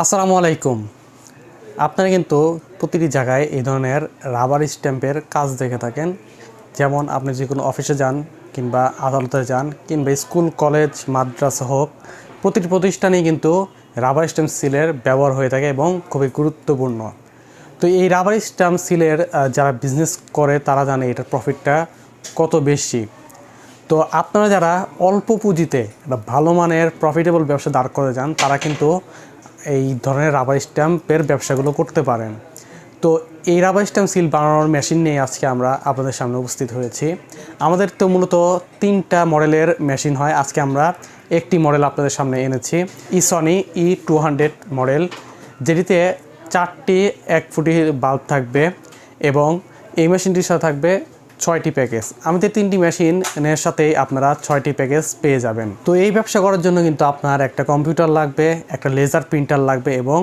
আসসালামু আলাইকুম। আপনারা কিন্তু প্রতিটি জায়গায় এই ধরনের রাবার স্ট্যাম্পের কাজ দেখে থাকেন। যেমন আপনি যে কোনো অফিসে যান কিংবা আদালতে যান কিংবা স্কুল, কলেজ, মাদ্রাসা হোক, প্রতিটি প্রতিষ্ঠানেই কিন্তু রাবার স্ট্যাম্প সিলের ব্যবহার হয়ে থাকে এবং খুবই গুরুত্বপূর্ণ। তো এই রাবার স্ট্যাম্প সিলের যারা বিজনেস করে তারা জানে এটার প্রফিটটা কত বেশি। তো আপনারা যারা অল্প পুঁজিতে একটা ভালো মানের প্রফিটেবল ব্যবসা দাঁড় করে যান তারা কিন্তু এই ধরনের রাবার স্ট্যাম্পের ব্যবসাগুলো করতে পারেন। তো এই রাবার স্ট্যাম্প সিল বানানোর মেশিন নিয়ে আজকে আমরা আপনাদের সামনে উপস্থিত হয়েছি। আমাদের তো মূলত তিনটা মডেলের মেশিন হয়। আজকে আমরা একটি মডেল আপনাদের সামনে এনেছি। ইসনি ই টু হান্ড্রেড মডেল যেটিতে চারটি এক ফুটি বাল্ব থাকবে এবং এই মেশিনটির সাথে থাকবে ছয়টি প্যাকেজ আমাদের তিনটি মেশিনের সাথেই আপনারা ছয়টি প্যাকেজ পেয়ে যাবেন। তো এই ব্যবসা করার জন্য কিন্তু আপনার একটা কম্পিউটার লাগবে, একটা লেজার প্রিন্টার লাগবে এবং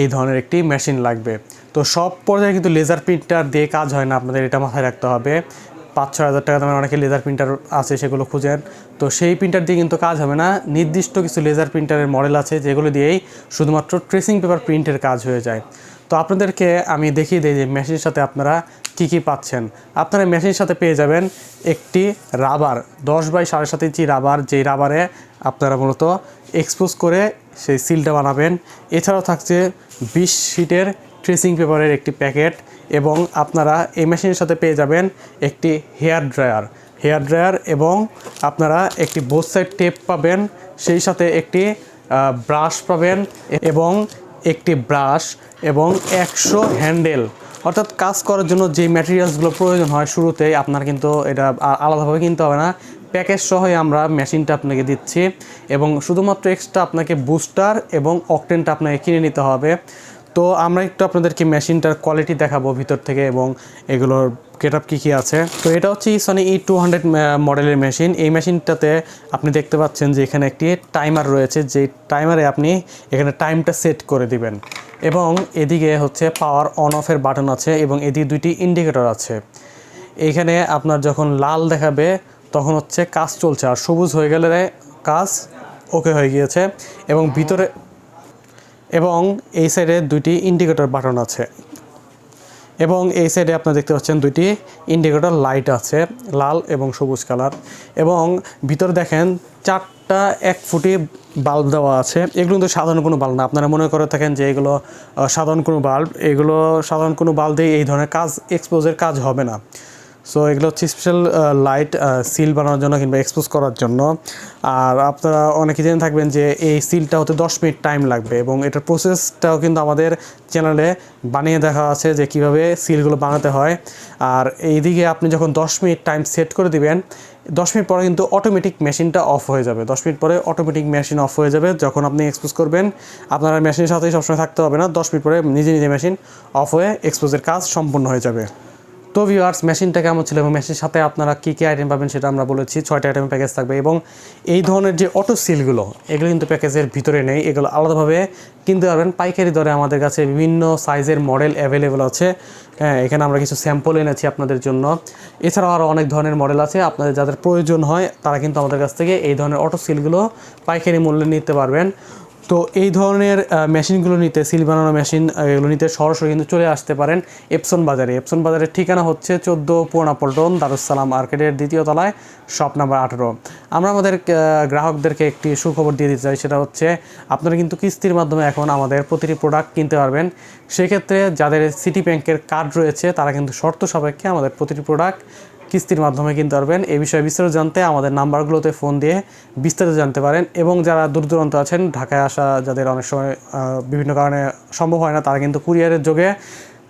এই ধরনের একটি মেশিন লাগবে। তো সব পর্যায়ে কিন্তু লেজার প্রিন্টার দিয়ে কাজ হয় না, আপনাদের এটা মাথায় রাখতে হবে। পাঁচ ছয় হাজার টাকা দামের অনেকে লেজার প্রিন্টার আছে সেগুলো খুঁজেন। তো সেই প্রিন্টার দিয়ে কিন্তু কাজ হবে না। নির্দিষ্ট কিছু লেজার প্রিন্টারের মডেল আছে, যেগুলো দিয়েই শুধুমাত্র ট্রেসিং পেপার প্রিন্টের কাজ হয়ে যায়। তো আপনাদেরকে আমি দেখিয়ে দিই যে মেশিনের সাথে আপনারা কি কি পাচ্ছেন। আপনারা মেশিনের সাথে পেয়ে যাবেন একটি রাবার, দশ বাই সাড়ে সাত ইঞ্চি রাবার, যেই রাবারে আপনারা মূলত এক্সপোজ করে সেই সিলটা বানাবেন। এছাড়াও থাকছে বিশ শিটের ট্রেসিং পেপারের একটি প্যাকেট এবং আপনারা এই মেশিনের সাথে পেয়ে যাবেন একটি হেয়ার ড্রায়ার। হেয়ার ড্রায়ার এবং আপনারা একটি বোথ সাইড টেপ পাবেন, সেই সাথে একটি ব্রাশ পাবেন এবং একটি ব্রাশ এবং একশো হ্যান্ডেল। অর্থাৎ কাজ করার জন্য যে ম্যাটেরিয়ালসগুলো প্রয়োজন হয় শুরুতেই আপনার কিন্তু এটা আলাদাভাবে কিনতে হবে না। প্যাকেজ সহই আমরা মেশিনটা আপনাকে দিচ্ছি এবং শুধুমাত্র এক্সট্রা আপনাকে বুস্টার এবং অকটেনটা আপনাকে কিনে নিতে হবে। তো আমরা একটু আপনাদেরকে মেশিনটার কোয়ালিটি দেখাবো ভিতর থেকে এবং এগুলোর গেট আপ কী কী আছে। তো এটা হচ্ছে সনি ই টু হান্ড্রেড মডেলের মেশিন এই মেশিনটাতে আপনি দেখতে পাচ্ছেন যে এখানে একটি টাইমার রয়েছে, যে টাইমারে আপনি এখানে টাইমটা সেট করে দিবেন। এবং এদিকে হচ্ছে পাওয়ার অন অফের বাটন আছে এবং এদিকে দুইটি ইন্ডিকেটর আছে। এখানে আপনার যখন লাল দেখাবে, তখন হচ্ছে কাজ চলছে। আর সবুজ হয়ে গেলে কাজ ওকে হয়ে গিয়েছে। এবং ভিতরে এবং এই সাইডে দুইটি ইন্ডিকেটর বাটন আছে। এবং এই সাইডে আপনারা দেখতে পাচ্ছেন দুইটি ইন্ডিকেটর লাইট আছে, লাল এবং সবুজ কালার এবং ভিতরে দেখেন চারটা এক ফুটি বাল্ব দেওয়া আছে। এগুলো কিন্তু সাধারণ কোনো বাল্ব না। আপনারা মনে করে থাকেন যে এগুলো সাধারণ কোনো বাল্ব এগুলো সাধারণ কোনো বাল্ব দিয়ে এই ধরনের কাজ এক্সপোজের কাজ হবে না। সো এগুলো হচ্ছে স্পেশাল লাইট সিল বানানোর জন্য কিংবা এক্সপোজ করার জন্য। আর আপনারা অনেকে জেনে থাকবেন যে এই সিলটা হতে দশ মিনিট টাইম লাগবে এবং এটার প্রসেসটাও কিন্তু আমাদের চ্যানেলে বানিয়ে দেখা আছে যে কীভাবে সিলগুলো বানাতে হয়। আর এইদিকে আপনি যখন দশ মিনিট টাইম সেট করে দিবেন, দশ মিনিট পরে কিন্তু অটোমেটিক মেশিনটা অফ হয়ে যাবে। দশ মিনিট পরে অটোমেটিক মেশিন অফ হয়ে যাবে যখন আপনি এক্সপোজ করবেন। আপনার মেশিনের সাথেই সবসময় থাকতে হবে না। দশ মিনিট পরে নিজে নিজে মেশিন অফ হয়ে এক্সপোজের কাজ সম্পূর্ণ হয়ে যাবে। তো ভিউয়ার্স মেশিনটা কেমন ছিল এবং মেশিনের সাথে আপনারা কী কী আইটেম পাবেন সেটা আমরা বলেছি। ছয়টা আইটেম প্যাকেজ থাকবে এবং এই ধরনের যে অটো সিলগুলো এগুলো কিন্তু প্যাকেজের ভিতরে নেই। এগুলো আলাদাভাবে কিনতে পারবেন। পাইকারি দরে আমাদের কাছে বিভিন্ন সাইজের মডেল অ্যাভেলেবেল আছে। হ্যাঁ এখানে আমরা কিছু স্যাম্পল এনেছি আপনাদের জন্য। এছাড়াও আরও অনেক ধরনের মডেল আছে। আপনাদের যাদের প্রয়োজন হয়, তারা কিন্তু আমাদের কাছ থেকে এই ধরনের অটো সিলগুলো পাইকারি মূল্যে নিতে পারবেন। তো এই ধরনের মেশিনগুলো নিতে, সিল বানানো মেশিন এগুলো নিতে সরাসরি কিন্তু চলে আসতে পারেন এপসন বাজারে। এপসন বাজারের ঠিকানা হচ্ছে চোদ্দ পুরোনা পল্টন দারুসালাম মার্কেটের দ্বিতীয় তলায়, শপ নাম্বার আঠেরো। আমরা আমাদের গ্রাহকদেরকে একটি সুখবর দিয়ে দিতে চাই, সেটা হচ্ছে আপনারা কিন্তু কিস্তির মাধ্যমে এখন আমাদের প্রতিটি প্রোডাক্ট কিনতে পারবেন। সেক্ষেত্রে যাদের সিটি ব্যাংকের কার্ড রয়েছে, তারা কিন্তু শর্ত সাপেক্ষে আমাদের প্রতিটি প্রোডাক্ট কিস্তির মাধ্যমে কিনতে পারবেন। এ বিষয়ে বিস্তারিত জানতে আমাদের নাম্বারগুলোতে ফোন দিয়ে বিস্তারিত জানতে পারেন এবং যারা দূর দূরান্ত আছেন, ঢাকায় আসা যাদের অনেক সময় বিভিন্ন কারণে সম্ভব হয় না, তারা কিন্তু কুরিয়ারের যোগে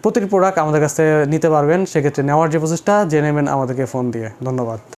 প্রতিটি প্রোডাক্ট আমাদের কাছ থেকে নিতে পারবেন। সেক্ষেত্রে নেওয়ার যে প্রচেষ্টা, জেনে নেবেন আমাদেরকে ফোন দিয়ে। ধন্যবাদ।